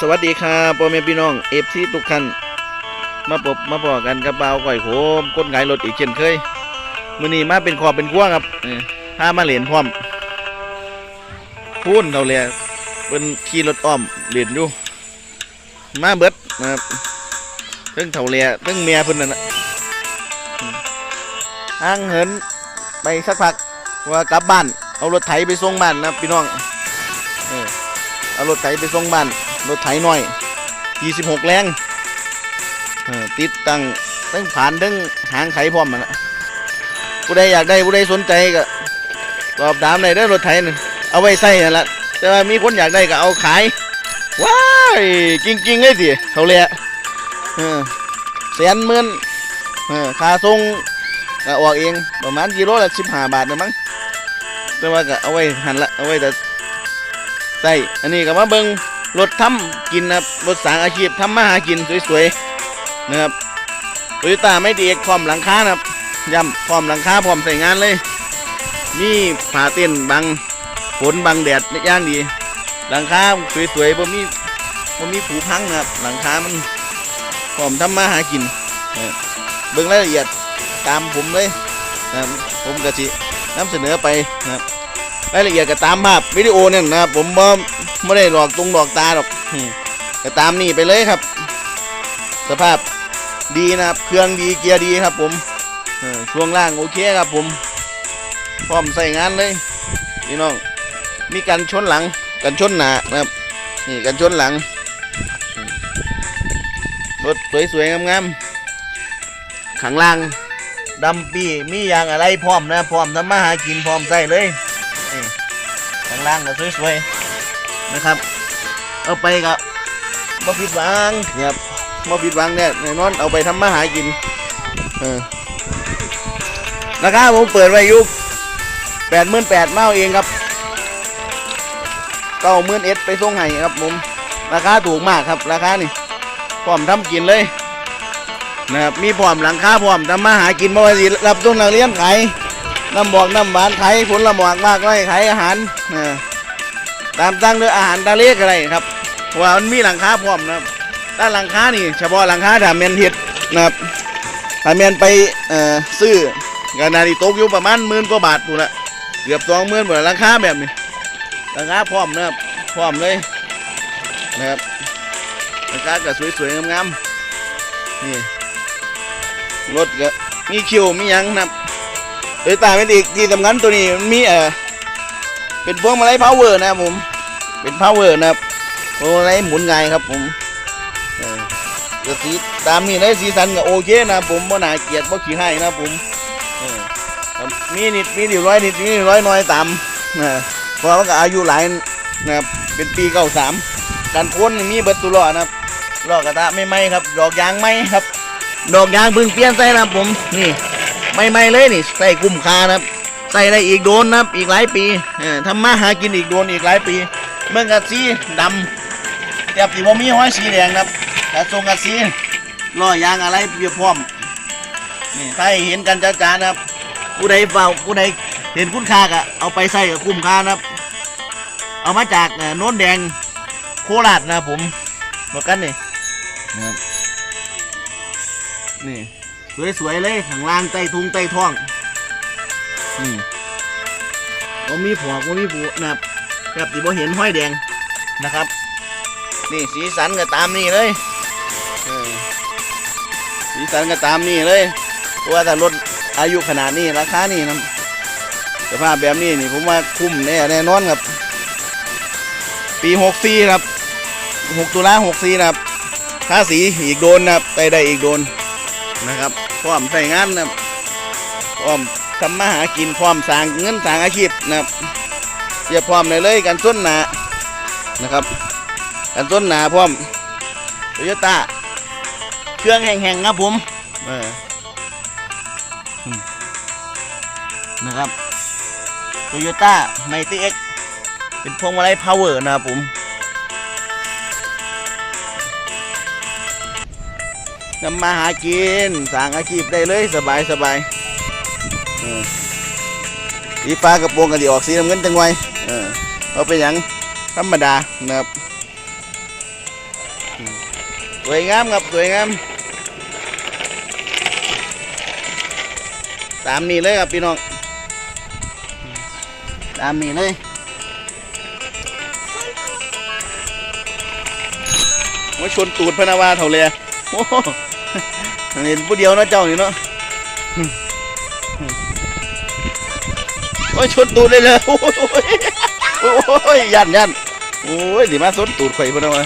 สวัสดีครับพ่อแม่พี่น้องเอฟซีทุกท่านมาพบมาพอกันกับเบาก่อยโขมก้นไก่รถอีกเช่นเคยมือนี้มาเป็นคอเป็นขั้วครับเออพามาเหรียญพร้อมพูนเราเลยเป็นขี่รถอ้อมเหรียญอยู่ มาเบิดนะครับเรื่องเท่าเรียเรื่องเมียเพิ่นนั่นนะอืมห่างเหินไปสักพักว่ากลับบ้าน เอารถไถไปส่งบ้านนะพี่น้อง เออเอารถไถไปส่งบ้าน รถไถหน้อย 26 แรงติดตั้งทั้งผ่านทั้งหางไถพร้อมมันนะผู้ใดอยากได้ผู้ใดสนใจก็สอบถามได้เด้อรถไถนี่เอาไว้ใส่นั่นแหละแต่ว่ามีคนอยากได้ก็เอาขาย ว้ายจริงๆเลยสิเขาเลยอะเออแสนหมื่นเออค่าส่งก็ออกเองประมาณกิโลละสิบห้าบาทนะมั้งแต่ว่าก็เอาไว้หันละเอาไว้แต่ใส่อันนี้ก็มาเบิง รถทำกินนะครับรถสางอาชีพทำมาหากินสวยๆนะครับโตโยต้าไม่ดีเอกพร้อมหลังคานะครับย้ำพร้อมหลังคาพร้อมใส่งานเลยมีผ้าเต้นบังฝนบังแดดย่างดี หลังคาสวยๆบ่มีบ่มีผูพังนะครับ หลังคามันพร้อมทำมาหากินเออเบิ่งรายละเอียดตามผมเลยนะครับผมก็สินำเสนอไปนะครับรายละเอียดก็ตามภาพวิดีโอเนี่ยนะครับผมบ่ ไม่ได้หลอกตรงหลอกตาหรอกอืมก็ตามนี่ไปเลยครับ สภาพดีนะครับ เครื่องดีเกียร์ดีครับ ผมช่วงล่างโอเคครับ ผม พร้อมใส่งานเลยพี่น้อง มีกันชนหลัง กันชนหนานะครับ นี่กันชนหลังรถสวยๆงามๆข้างล่างดำปีมียางอะไรพร้อมนะพร้อมทำมาหากินพร้อมใส่เลยข้างล่างก็สวยๆ นะครับ เอาไปกับมาผิดหวังครับมาผิดหวังเนี่ยแน่นอนเอาไปทำมาหากินเออราคาผมเปิดไว้อยู่แปดหมื่นแปดเมาเองครับเก้าหมื่นเอ็ดไปส่งให้ครับผมราคาถูกมากครับราคานี่พร้อมทำกินเลยนะครับมีพร้อมหลังคาพร้อมทำมาหากินบ่ว่าสิรับต้นนักเรียนขายน้ำบอกน้ำหวานขายผลหมากมากเลยขายอาหารเออ ตามตั้งด้วยอาหารทะเลกอะไรครับเพราะว่ามันมีหลังคาพร้อมนะครับด้านหลังคานี่เฉพาะหลังคาถ้าแมนเห็ดนะครับถ้าแมนไปเอ่อซื้อกันนาดีตกอยู่ประมาณหมื่นกว่าบาทดูละเกือบสองหมื่นหมดราคาแบบนี้ราคาพร้อมนะครับพร้อมเลยนะครับราคาก็สวยๆงามๆนี่รถก็มีคิวมียังนะครับโดยตาเป็นอีกที่สำคัญตัวนี้มันมีเอ่อ เป็นพวงมาลัยพาวเวอร์นะครับผม เป็นพาวเวอร์นะครับพวงมาลัยหมุนไงครับผมเออก็สีตามนี่เลยสีสันก็โอเคนะครับผมบ่น่าเกียดบ่ขี้ให้นะครับผมเออมีนิดมีนิดร้อยนิดมีนิดร้อยน้อยตามนะเพราะว่ามันก็อายุหลายนะครับเป็นปีเก้าสามการพ่นนี่มีเบิดตุลอนะครับลอกระทะไม่ไหมครับ ดอกยางไหมครับ ดอกยางพิ่งเปลี่ยนใส่นะครับผมนี่ไม่ไหมเลยนี่ใส่กุ้มคานะครับ ใส่ได้อีกโดนนะอีกหลายปีทำมาหากินอีกโดนอีกหลายปีเมื่อกับสีดำเทียบสีว่ามีห้อยสีแดงนะครับแต่ทรงกับสีล้อยางอะไรเพียบพร้อมนี่ให้เห็นกันจ้าๆนะครับผู้ใดเฝ้าผู้ใดเห็นคุณค่าก็เอาไปใส่กับคุ้มค่านะครับ เอามาจากโน้นแดงโคราชนะผมเหมือนกันนี่นะครับนี่ สวยๆเลยข้างล่างใต้ทุงใต้ท้อง อืม บ่มีผัวบ่มีผูนะครับแบบที่บ่เห็นห้อยแดงนะครับ นี่สีสันก็ตามนี่เลยเออสีสันก็ตามนี่เลยเพราะว่าถ้ารถอายุขนาดนี้ราคานี่นะสภาพแบบนี้นี่ผมว่าคุ้มแน่แน่นอนครับ ปีหกสี่ครับหกตุลาหกสี่นะครับค่าสีอีกโดนนะครับได้ได้อีกโดนนะครับพร้อมใส่งานนะครับพร้อม ทำมาหากินพร้อมสร้างเงินสร้างอาชีพนะครับเสียบพร้อมเลยเลยกันส้นหนานะครับกันส้นหนาพร้อมโตโยต้าเครื่องแห้งๆครับผมนะครับโตโยต้าไมตี้เอ็กเป็นพวงมาลัยพาวเวอร์นะครับผมทำมาหากินสร้างอาชีพได้เลยสบายสบาย สีฟ้ากระโปรงกันดีออกสีน้ำเงินจังไวเออเอาไปนหยังธรรมดานะครับสวยงามครับสวยงามตามนี้เลยครับพี่น้องตามนี้เลยว่าชนตูดพนาวาเท่าเลยโอ้โหเห็นผู้เดียวนาะเจ้านี่เนาะ โอ้ยชนตูดเลยเลยโอ้ยโอ้ยยันยันโอ้ยสิมาชนตูดข่อยพะนาวา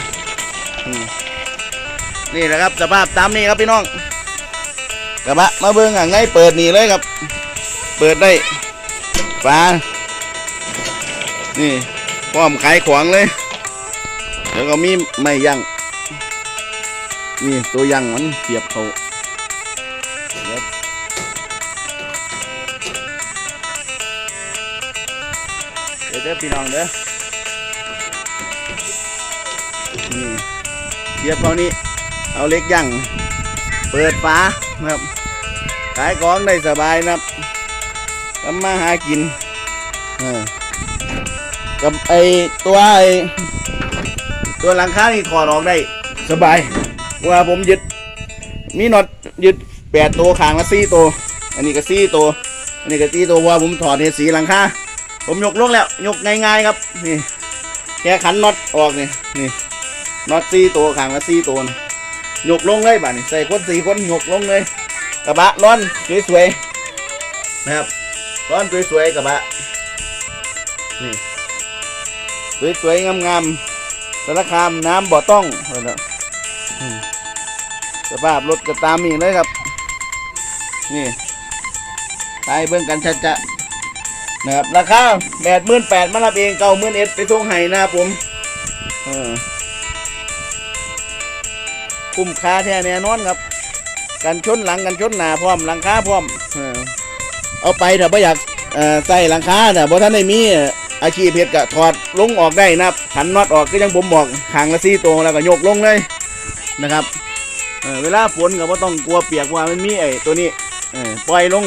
อืมนี่แหละครับสภาพตามนี้ครับพี่น้องกระบะมาเบิ่งอ่างไงเปิดนี่เลยครับ เปิดได้ฝานี่พร้อมขายของเลย แล้วก็มีไม่ยั่งนี่ตัวยั่งมันเสียบเขา เดี๋ยวเด้อพี่น้องเด้อนี่เสียบเขานี่เอาเล็กยั่งเปิดฝานะครับขายของได้สบายนะครับทำมาหากินกับไอตัวไอตัวหลังคานี่ถอดออกได้สบายเพราะว่าผมยึดมีน็อตยึดแปดตัวขางละสี่ตัว อันนี้ก็สี่ตัว อันนี้ก็สี่ตัวเพราะว่าผมถอดเห็ดสีหลังคา ผมยกลงแล้วยกง่ายๆครับนี่แค่ขันน็อตออกนี่นี่น็อตสี่ตัวขางละสี่ตัวนี่ยกลงเลยบ่านี่ใส่คนสี่คนยกลงเลยกระบะร้อนสวยๆนะครับร้อนสวยๆกระบะนี่สวยๆงามๆสารคามน้ำบ่อต้องเออนะสภาพรถก็ตามนี่เลยครับ นี่ไปเบิ่งกันชัดจะ นะครับราคาแปดหมื่นแปดมารับเองเก้าหมื่นเอ็ดไปส่งให้นะครับผมคุ้มค่าแท้แน่นอนครับกันชนหลังกันชนหน้าพร้อมหลังคาพร้อมเออเอาไปถ้าไม่อยากอ่อใส่หลังคาแต่ะบ่ท่านได้มีอาชีพเพชรก็ถอดลงออกได้นะครับขันน็อตออกก็ยังผมบอกขางละซี่ตัวแล้วก็โยกลงเลยนะครับเเวลาฝนก็บ่ต้องกลัวเปียกว่ามันมีไอ้ตัวนี้ปล่อยลง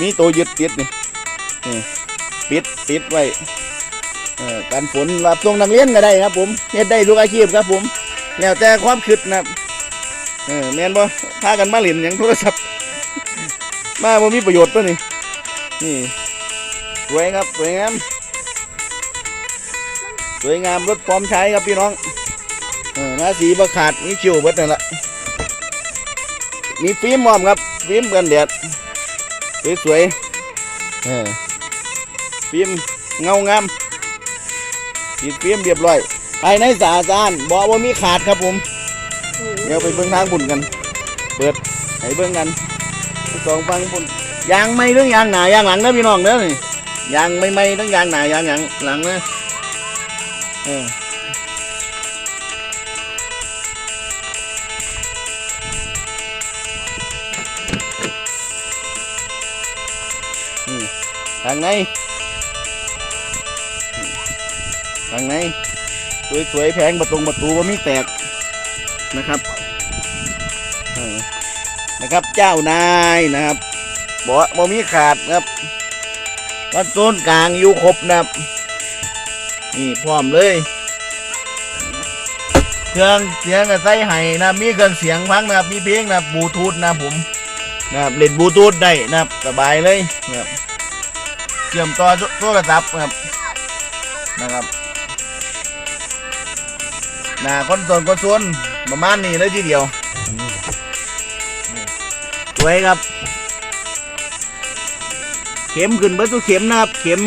มีตัวยึดติดนี่ นี่ปิดปิดไว้กันฝนรับส่งนักเรียนก็ได้ครับ ผมเฮ็ดได้ทุกอาชีพครับ ผมแล้วแต่ความคิดนะครับเออแมนบ่พากันมาเล่นหยังโทรศัพท์ มาบ่มีประโยชน์ตัวนี้นี่สวยครับสวยงามสวยงามรถพร้อมใช้ครับพี่น้องเออมาสีบ่ขาดมีชิวเบิดนั่นละมีฟิล์มมอมครับฟิล์มกันแดดสวยๆเออ ฟิล์มเงางามติดฟิล์มเรียบร้อยภายในสะอาดสะอ้านบ่ว่ามีขาดครับผม เดี๋ยวไปเบิ่งทางบุญกัน เปิดให้เบิ่งกันสองฟังบุญยางไม่เรื่องยางหนายางหลังนะพี่น้องเด้อนี่ยางไม่ไม่ทั้งยางหนายางหลังหลังนะเออทางไหน ทางไหนสวยๆแพงประตูประตูว่ามีแตกนะครับนะครับเจ้านายนะครับบอกว่าบ่มีขาดนะครับวัดโซนกลางอยู่ครบนะครับนี่พร้อมเลย เครื่องเสียงก็ใส่ให้นะมีเครื่องเสียงฟังนะครับมีเพลงนะบลูทูธนะผมนะครับเล่นบลูทูธได้นะครับสบายเลยนะครับเชื่อมต่อโทรศัพท์นะครับนะครับ น้าคอนโซลคอนโซลประมาณนี้เลยทีเดียวสวยครับ เข็มขึ้นเบิดทุกเข็มนะครับ เข็ม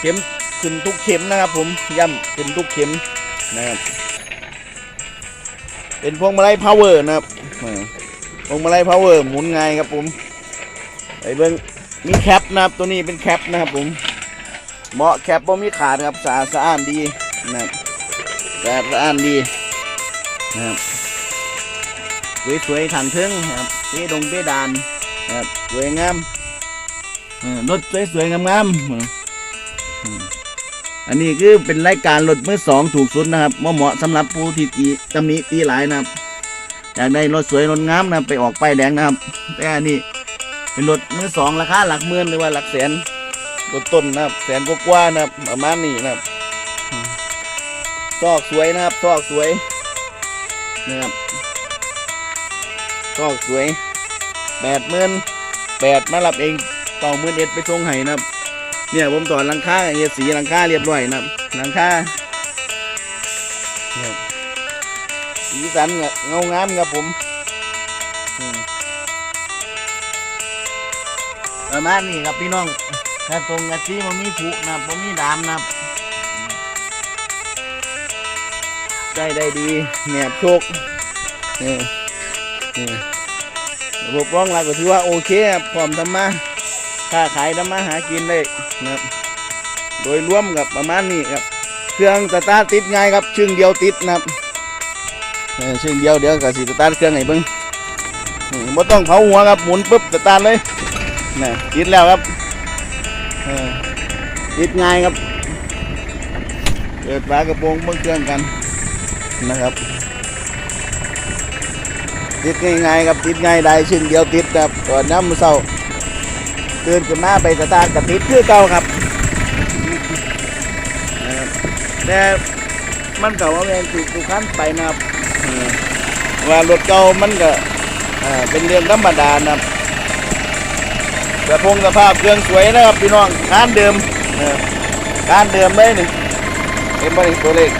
เข็มขึ้นทุกเข็มนะครับ ผมย่ำขึ้นทุกเข็มนะครับ เป็นพวงมาลัยพาวเวอร์นะครับพวงมาลัยพาวเวอร์หมุนไงครับผมไอ้เบิ้งมีแคปนะครับตัวนี้เป็นแคปนะครับผมเหมาะแคปบ่มีขาดครับสะอาดสะอ้านดีนะครับ สะอาดสะอ้านดีนะครับสวยๆถังเทิงนะครับเปดงเปดานนะครับสวยงามรถสวยๆงามๆอันนี้คือเป็นรายการรถมือสองถูกสุดนะครับเหมาะเหมาะสำหรับผู้ที่ตีตำหนิตีหลายนะครับอยากได้รถสวยรถงามนะไปออกป้ายแดงนะครับ แต่อันนี้เป็นรถมือสองราคาหลักหมื่นหรือว่าหลักแสนรถต้นนะครับแสนกว่าๆนะครับประมาณนี้นะครับ ซอกสวยนะครับซอกสวยนะครับก็สวยแปดหมื่นแปดมารับเองเก้าหมื่นเอ็ดไปส่งให้นะครับ เนี่ยผมถอนหลังคาเฮ็ดสีหลังคาเรียบร้อยนะครับหลังคาเนี่ยสีสันเงางามครับผมอืมประมาณนี้ครับพี่น้องถ้าตรงกับสีมันมีผุนะผมมีดามนะครับ ใจได้ดีแหนบโชคนี่นี่ระบบรองรับก็ถือว่าโอเคครับพร้อมทำมาค้าขายทำมาหากินได้นะครับ โดยรวมกับประมาณนี้ครับ เครื่องสตาร์ติดง่ายครับชึ่งเดียวติดนะครับเออชึ่งเดียวเดี๋ยวกับสีสตาร์เครื่องให้เบิ้งนี่ต้องเผาหัวครับหมุนปุ๊บสตาร์เลยนี่ติดแล้วครับติดง่ายครับ เปิดฝากระโปรงเบิ้งเครื่องกัน นะครับติดง่ายๆครับติดง่ายได้ชึ่งเดียวติดครับก่อนน้ำมือเศร้าตื่นขึ้นมาไปสตาร์ทกับติดคือเก่าครับนะครับแต่มันเก็ว่าแมนถูกทุกขั้นไปนะครับเออว่ารถเก่ามันก็เอ่อเป็นเรื่องธรรมดานะครับแต่พงสภาพเครื่องสวยนะครับพี่น้องคานเดิมเออคานเดิมเลยนี่เอ็มบริตัวเล็ก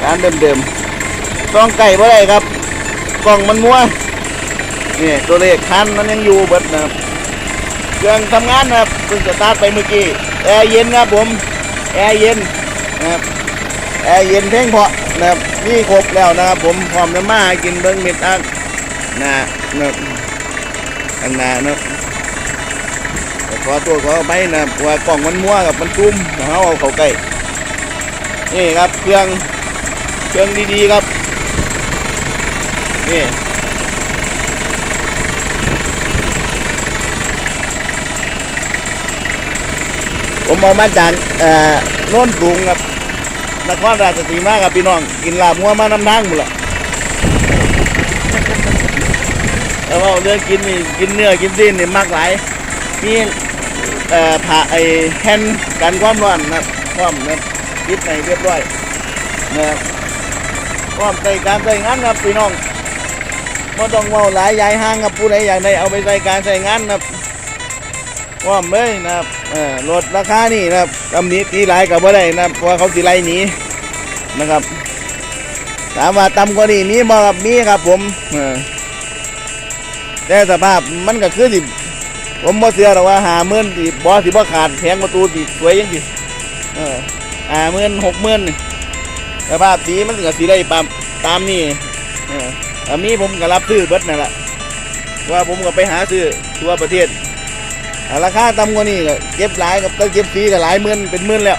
คานเดิมเดิมๆต้องไก่บ่ได้ครับ กล่องมันมัวนี่ตัวเลขคันมันยังอยู่เบิดนะครับเครื่องทำงานนะครับเพิ่งจะสตาร์ทไปเมื่อกี้แอร์เย็นครับผมแอร์เย็นนะครับแอร์เย็นเพ่งเพาะนะครับนี่ครบแล้วนะครับ ผมพร้อมจะมาหากินเบิ้งเม็ดอักนานะครับข้างน้านะครับขอตัวขอไปนะครับว่ากล่องมันมัวกับมันตุ้มเขาเอาเข้าใกล้นี่ครับเครื่อง เครื่องดีๆครับ นี่ผมเอามาจากเอ่อโน่นสูงครับนครราชสีมาครับพี่น้อง กินลาบงัวมาน้ำทางหมดละแล้วเอาเรื่องกินนี่กินเนื้อกินสิ้นนี่มากหลายมีเอ่อผ่าไอ้แผ่นกันความร้อนนะครับความนะคิดในเรียบร้อยนะครับ ความใส่การใส่งานครับพี่น้องไม่ต้องเว่าหลายยายห้างครับผู้ใดอยากได้เอาไปใส่การใส่งานนะครับว่าเลยนะครับเออลดราคานี่นะครับตำหนี้ตีหลายกับว่าได้นะครับเพราะเขาสิไล่หนีนะครับถามว่าต่ำกว่านี้มีบ่ครับมีครับผมเออแต่สภาพมันก็คือสิผมบ่เชื่อหรอกว่าหาเมื่นสิบ่สิบ่ขาดแพงประตูสิสวยยังสิเออหาเมื่นหกหมื่นนี่ สภาพสีมันก็สิได้ตามตามนี่อันนี้ผมก็รับซื้อเบิดนั่นแหละว่าผมก็ไปหาซื้อทั่วประเทศราคาต่ำกว่านี้ก็เก็บหลายกับก็เก็บฟรีก็หลายหมื่นเป็นหมื่นแล้ว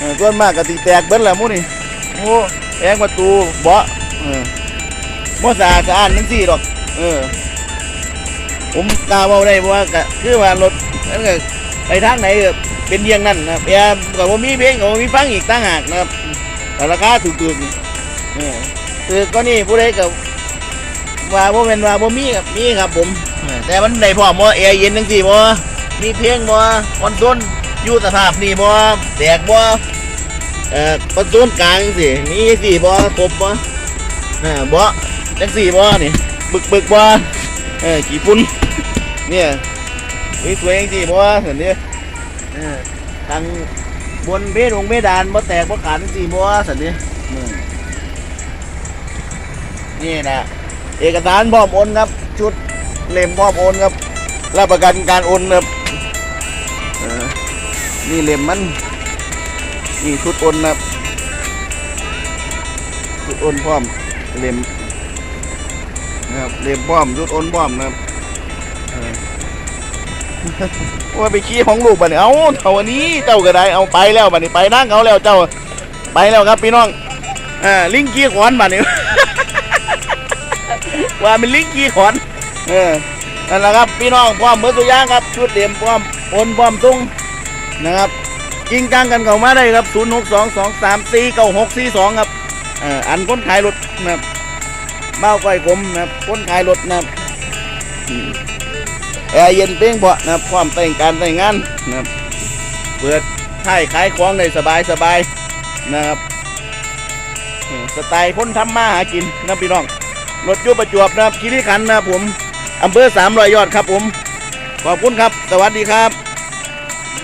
ออส่วนมากก็ตีแตกเบิ้แล้วมู้นี่โอ้แพงประตูเบาะเออบ่สะอาดสะอาดนั่นสิดอก เออ ผมกล้าเว้าได้เพราะว่าก็คือว่ารถนั่นก็ไปทางไหนก็เป็นเยี่ยงนั่นนะแอร์ก็บ่มีเพลงก็บ่มีฟังอีกต่างหากนะครับ แต่ราคาถูกๆนี่เออคือก็นี่ผู้ใดก็ว่าบ่แม่นว่าบ่มีครับมีครับผมเออแต่มันได้พร้อมบ่แอร์เย็นจังซี่บ่มีเพลงบ่คอนโซลอยู่สภาพนี่บ่แตกบ่เอ่อคอนโซลกลางจังซี่มีจังซี่บ่ครบบ่เออบ่จังซี่บ่นี่บึกบึกบ่เออกี่ฝุ่นเนี่ยมีสวยจังซี่บ่เห็นดิเออทาง บนเพดงเพดานบ่แตกบ่ขาดจังซี่บ่สันดิอืมนี่นะเอกสารพร้อมโอนครับ ชุดเล่มพร้อมโอนครับรับประกันการโอนครับนี่เล่มมันนี่ชุดโอนนะครับชุดโอนพร้อมเล่มนะครับเล่มพร้อมชุดโอนพร้อมนะครับ ว่าไปขี้ของลูกบัดนี้เอาเท่านี้เจ้าก็ได้เอาไปแล้วบัดนี้ไปนั่งเอาแล้วเจ้าไปแล้วครับพี่น้องอ่าลิงขี้ขอนบัดนี้ว่าเป็นลิงขี้ขอนเออนั่นแหละครับพี่น้องพร้อมเบอร์ตัวย่างครับชุดเต็มพร้อมโอนพร้อมตุ้งนะครับกิงกังกันเข้ามาได้ครับ 0 6 2 2 3 4 9 6 4 2 ครับเอ่ออันคนขายรถนะครับเบ้าก้อยผมนะครับคนขายรถนะครับ แอร์เย็นเป้งเบาะนะครับพร้อมแต่งการแต่งงานนะครับเปิดท้ายขายของได้สบายสบายนะครับสไตล์พ้นทำมาหากินนะพี่น้องรถยุประจวบนะครับคีรีขันนะครับผมอำเภอสามรอยยอดครับผม ขอบคุณครับ สวัสดีครับ